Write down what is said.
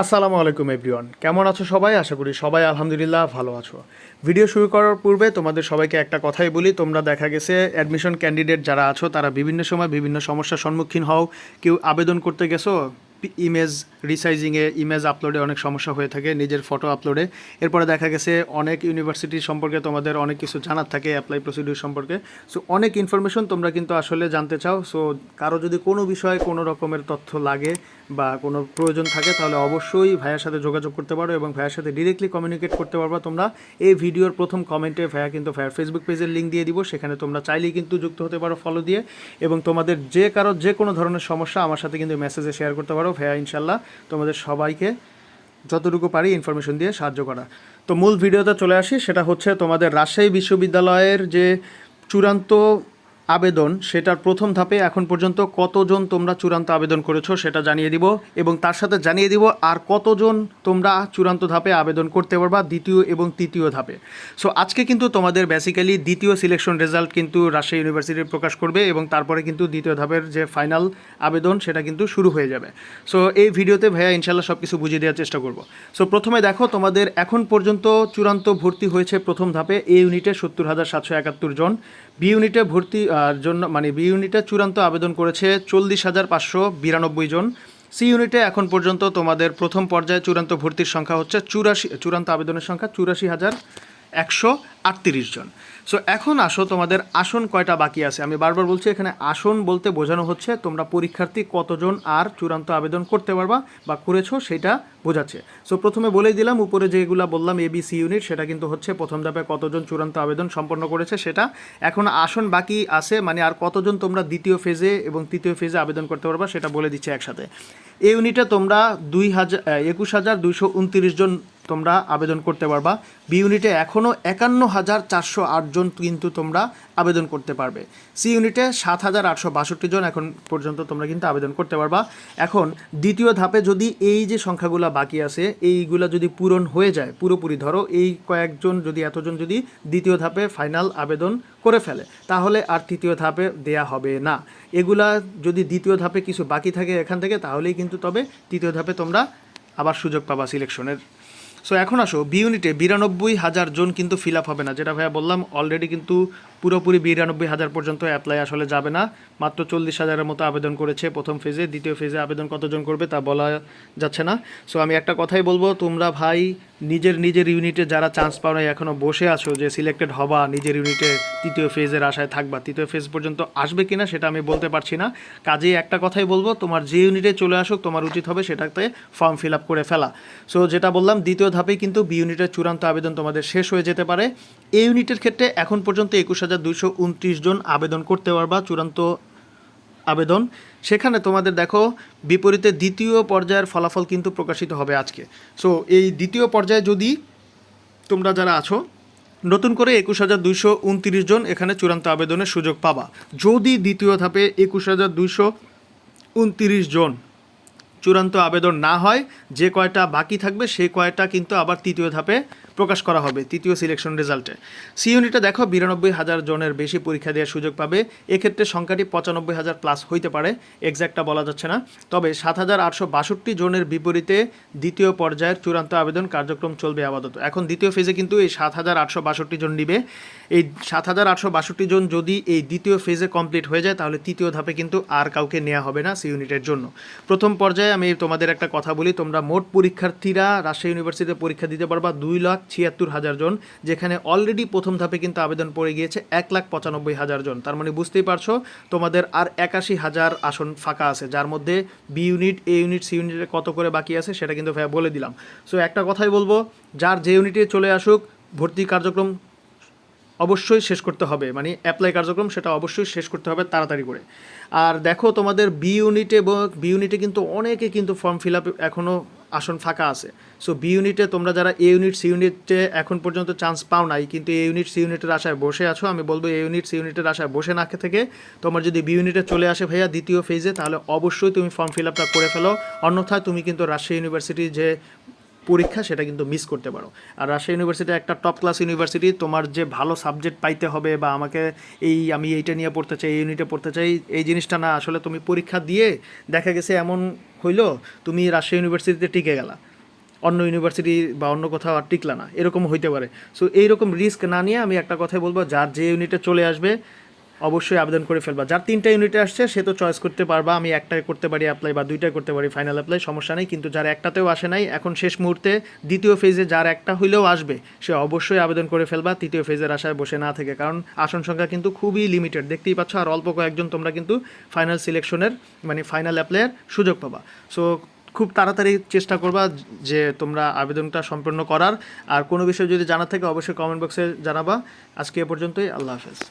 আসসালামু আলাইকুম, এভরিওয়ান। কেমন আছো সবাই? আশা করি সবাই আলহামদুলিল্লাহ ভালো আছো। ভিডিও শুরু করার পূর্বে তোমাদের সবাইকে একটা কথাই বলি, তোমরা দেখা গেছে অ্যাডমিশন ক্যান্ডিডেট যারা আছো, তারা বিভিন্ন সময় বিভিন্ন সমস্যার সম্মুখীন হও। কেউ আবেদন করতে গেছো ইমেজ রিসাইজিংয়ে ইমেজ আপলোডে অনেক সমস্যা হয়ে থাকে, নিজের ফটো আপলোডে এরপরে দেখা গেছে অনেক ইউনিভার্সিটি সম্পর্কে তোমাদের অনেক কিছু জানার থাকে অ্যাপ্লাই প্রসিডিউর সম্পর্কে। সো অনেক ইনফরমেশন তোমরা কিন্তু আসলে জানতে চাও। সো কারও যদি কোনো বিষয়ে কোনো রকমের তথ্য লাগে বা কোনো প্রয়োজন থাকে, তাহলে অবশ্যই ভাইয়ার সাথে যোগাযোগ করতে পারো এবং ভাইয়ার সাথে ডিরেক্টলি কমিউনিকেট করতে পারবা তোমরা। এই ভিডিওর প্রথম কমেন্টে ভাইয়া কিন্তু ভাইয়ার ফেসবুক পেজের লিঙ্ক দিয়ে দিব, সেখানে তোমরা চাইলেই কিন্তু যুক্ত হতে পারো ফলো দিয়ে এবং তোমাদের যে কারও যে কোনো ধরনের সমস্যা আমার সাথে কিন্তু মেসেজে শেয়ার করতে পারো। ভাইয়া ইনশাল্লাহ তোমাদের সবাইকে যতটুকু পারি ইনফরমেশন দিয়ে সাহায্য করা। তো মূল ভিডিওতে চলে আসি, সেটা হচ্ছে তোমাদের রাজশাহী বিশ্ববিদ্যালয়ের যে চূড়ান্ত আবেদন, সেটার প্রথম ধাপে এখন পর্যন্ত কতজন তোমরা চূড়ান্ত আবেদন করেছ সেটা জানিয়ে দিব এবং তার সাথে জানিয়ে দিব আর কতজন তোমরা চূড়ান্ত ধাপে আবেদন করতে পারবা দ্বিতীয় এবং তৃতীয় ধাপে। সো আজকে কিন্তু তোমাদের বেসিক্যালি দ্বিতীয় সিলেকশন রেজাল্ট কিন্তু রাজশাহী ইউনিভার্সিটি প্রকাশ করবে এবং তারপরে কিন্তু দ্বিতীয় ধাপের যে ফাইনাল আবেদন সেটা কিন্তু শুরু হয়ে যাবে। সো এই ভিডিওতে ভাইয়া ইনশাল্লাহ সব কিছু বুঝিয়ে দেওয়ার চেষ্টা করব। সো প্রথমে দেখো তোমাদের এখন পর্যন্ত চূড়ান্ত ভর্তি হয়েছে প্রথম ধাপে এ ইউনিটে সত্তর হাজার সাতশো একাত্তর জন। বি ইউনিটে ভর্তি জন্য মানে বি ইউনিটে চূড়ান্ত আবেদন করেছে চল্লিশ হাজার পাঁচশো বিরানব্বই জন। সি ইউনিটে এখন পর্যন্ত তোমাদের প্রথম পর্যায়ে চূড়ান্ত ভর্তির সংখ্যা হচ্ছে চুরাশি, চূড়ান্ত আবেদনের সংখ্যা চুরাশি হাজার। একশো আটত্রিশ জন। সো এখন আসো, তোমাদের আসন কয়টা বাকি আছে? আমি বারবার বলছি, এখানে আসন বলতে বোঝানো হচ্ছে তোমরা পরীক্ষার্থী কতজন আর চূড়ান্ত আবেদন করতে পারবা বা করেছ সেটা বোঝাচ্ছে। সো প্রথমে বলেই দিলাম, উপরে যেগুলো বললাম এবিসি ইউনিট সেটা কিন্তু হচ্ছে প্রথম ধাপে কতজন চূড়ান্ত আবেদন সম্পন্ন করেছে সেটা। এখন আসন বাকি আছে মানে আর কতজন তোমরা দ্বিতীয় ফেজে এবং তৃতীয় ফেজে আবেদন করতে পারবা সেটা বলে দিচ্ছে একসাথে। এই ইউনিটে তোমরা দুই হাজার, একুশ হাজার দুইশো উনত্রিশ জন তোমরা আবেদন করতে পারবা। বি ইউনিটে এখনও একান্ন হাজার চারশো আটজন কিন্তু তোমরা আবেদন করতে পারবে। সি ইউনিটে সাত হাজার আটশো বাষট্টি জন এখন পর্যন্ত তোমরা কিন্তু আবেদন করতে পারবা। এখন দ্বিতীয় ধাপে যদি এই যে সংখ্যাগুলো বাকি আছে, এইগুলা যদি পূরণ হয়ে যায়, পুরোপুরি ধরো, এই কয়েকজন যদি, এতজন যদি দ্বিতীয় ধাপে ফাইনাল আবেদন করে ফেলে, তাহলে আর তৃতীয় ধাপে দেয়া হবে না। এগুলা যদি দ্বিতীয় ধাপে কিছু বাকি থাকে এখান থেকে, তাহলেই কিন্তু তবে তৃতীয় ধাপে তোমরা আবার সুযোগ পাবা সিলেকশনের সো এখন আসো বি ইউনিটে বিরানব্বই হাজার জন কিন্তু ফিল আপ হবে না, যেটা ভাইয়া বললাম অলরেডি কিন্তু পুরোপুরি বিরানব্বই হাজার পর্যন্ত অ্যাপ্লাই আসলে যাবে না। মাত্র চল্লিশ হাজারের মতো আবেদন করেছে প্রথম ফেজে দ্বিতীয় ফেজে আবেদন কতজন করবে তা বলা যাচ্ছে না। সো আমি একটা কথাই বলব, তোমরা ভাই নিজের নিজের ইউনিটে যারা চান্স পাও নাই এখনও বসে আছো যে সিলেক্টেড হবা, নিজের ইউনিটে তৃতীয় ফেজের আশায় থাকবা। তৃতীয় ফেজ পর্যন্ত আসবে কিনা সেটা আমি বলতে পারছি না। কাজেই একটা কথাই বলব, তোমার যে ইউনিটে চলে আসুক, তোমার উচিত হবে সেটাতে ফর্ম ফিল আপ করে ফেলা। সো যেটা বললাম, দ্বিতীয় ধাপেই কিন্তু বি ইউনিটের চূড়ান্ত আবেদন তোমাদের শেষ হয়ে যেতে পারে। এই ইউনিটের ক্ষেত্রে এখন পর্যন্ত একুশ হাজার দুইশো উনত্রিশ জন আবেদন করতে পারবা, চূড়ান্ত আবেদন। সেখানে তোমাদের দেখো, বিপরীতে দ্বিতীয় পর্যায়ের ফলাফল কিন্তু প্রকাশিত হবে আজকে। সো এই দ্বিতীয় পর্যায়ে যদি তোমরা যারা আছো, নতুন করে একুশ হাজার দুইশো উনত্রিশ জন এখানে চূড়ান্ত আবেদনের সুযোগ পাবা। যদি দ্বিতীয় ধাপে একুশ হাজার দুইশো উনত্রিশ জন চূড়ান্ত আবেদন না হয়, যে কয়টা বাকি থাকবে সেই কয়টা কিন্তু আবার তৃতীয় ধাপে প্রকাশ করা হবে, তৃতীয় সিলেকশন রেজাল্টে সি ইউনিটে দেখো, বিরানব্বই হাজার জনের বেশি পরীক্ষা দেওয়ার সুযোগ পাবে। এক্ষেত্রে সংখ্যাটি পঁচানব্বই হাজার প্লাস হইতে পারে এক্স্যাক্টটা বলা যাচ্ছে না। তবে সাত হাজার আটশো বাষট্টি জনের বিপরীতে দ্বিতীয় পর্যায়ের চূড়ান্ত আবেদন কার্যক্রম চলবে আপাতত। এখন দ্বিতীয় ফেজে কিন্তু এই সাত হাজার আটশো বাষট্টি জন নিবে। এই সাত হাজার আটশো বাষট্টি জন যদি এই দ্বিতীয় ফেজে কমপ্লিট হয়ে যায়, তাহলে তৃতীয় ধাপে কিন্তু আর কাউকে নেওয়া হবে না সি ইউনিটের জন্য। প্রথম পর্যায়ে আমি তোমাদের একটা কথা বলি, তোমরা মোট পরীক্ষার্থীরা রাজশাহী ইউনিভার্সিটিতে পরীক্ষা দিতে পারবা দুই লাখ ছিয়াত্তর হাজার জন, যেখানে অলরেডি প্রথম ধাপে কিন্তু আবেদন পড়ে গিয়েছে এক লাখ পঁচানব্বই হাজার জন। তার মানে বুঝতেই পারছ, তোমাদের আর একাশি হাজার আসন ফাঁকা আছে, যার মধ্যে B unit A unit C ইউনিটে কত করে বাকি আছে সেটা কিন্তু বলে দিলাম। সো একটা কথাই বলব, যার যে ইউনিটে চলে আসুক, ভর্তি কার্যক্রম অবশ্যই শেষ করতে হবে। মানে অ্যাপ্লাই কার্যক্রম সেটা অবশ্যই শেষ করতে হবে তাড়াতাড়ি করে। আর দেখো তোমাদের বি ইউনিটে বি ইউনিটে কিন্তু অনেকে কিন্তু ফর্ম ফিল আপ এখনও আসন ফাঁকা আছে। সো বি ইউনিটে তোমরা যারা এ ইউনিট সি ইউনিটে এখন পর্যন্ত চান্স পাও নাই, কিন্তু এ ইউনিট সি ইউনিটের আশায় বসে আছো, আমি বলব এ ইউনিট সি ইউনিটের আশায় বসে না থেকে তোমার যদি বি ইউনিটে চলে আসে ভাইয়া দ্বিতীয় ফেজে তাহলে অবশ্যই তুমি ফর্ম ফিল আপটা করে ফেলো। অন্যথায় তুমি কিন্তু রাজশাহী ইউনিভার্সিটির যে পরীক্ষা সেটা কিন্তু মিস করতে পারো। আর রাজশাহী ইউনিভার্সিটি একটা টপ ক্লাস ইউনিভার্সিটি তোমার যে ভালো সাবজেক্ট পাইতে হবে বা আমাকে এই আমি এইটা নিয়ে পড়তে চাই, এই ইউনিটে পড়তে চাই, এই জিনিসটা না, আসলে তুমি পরীক্ষা দিয়ে দেখা গেছে এমন হইল, তুমি রাজশাহী ইউনিভার্সিটিতে টিকে গেলা। অন্য ইউনিভার্সিটি বা অন্য কোথাও আর টিকলা না, এরকম হইতে পারে। সো এইরকম রিস্ক না নিয়ে আমি একটা কথাই বলব, যার যে ইউনিটে চলে আসবে অবশ্যই আবেদন করে ফেলবা। যার তিনটা ইউনিটে আসছে, সে তো চয়েস করতে পারবা। আমি একটাই করতে পারি অ্যাপ্লাই বা দুইটাই করতে পারি ফাইনাল অ্যাপ্লাই সমস্যা নেই। কিন্তু যার একটাতেও আসে নাই, এখন শেষ মুহূর্তে দ্বিতীয় ফেজে যার একটা হইলেও আসবে, সে অবশ্যই আবেদন করে ফেলবা তৃতীয় ফেজের আশায় বসে না থেকে। কারণ আসন সংখ্যা কিন্তু খুবই লিমিটেড দেখতেই পাচ্ছ, আর অল্প কয়েকজন তোমরা কিন্তু ফাইনাল সিলেকশনের মানে ফাইনাল অ্যাপ্লাইয়ের সুযোগ পাবা। সো খুব তাড়াতাড়ি চেষ্টা করবা যে তোমরা আবেদনটা সম্পন্ন করার। আর কোনো বিষয় যদি জানা থাকে, অবশ্যই কমেন্ট বক্সে জানাবা। আজকে এ পর্যন্তই, আল্লাহ হাফেজ।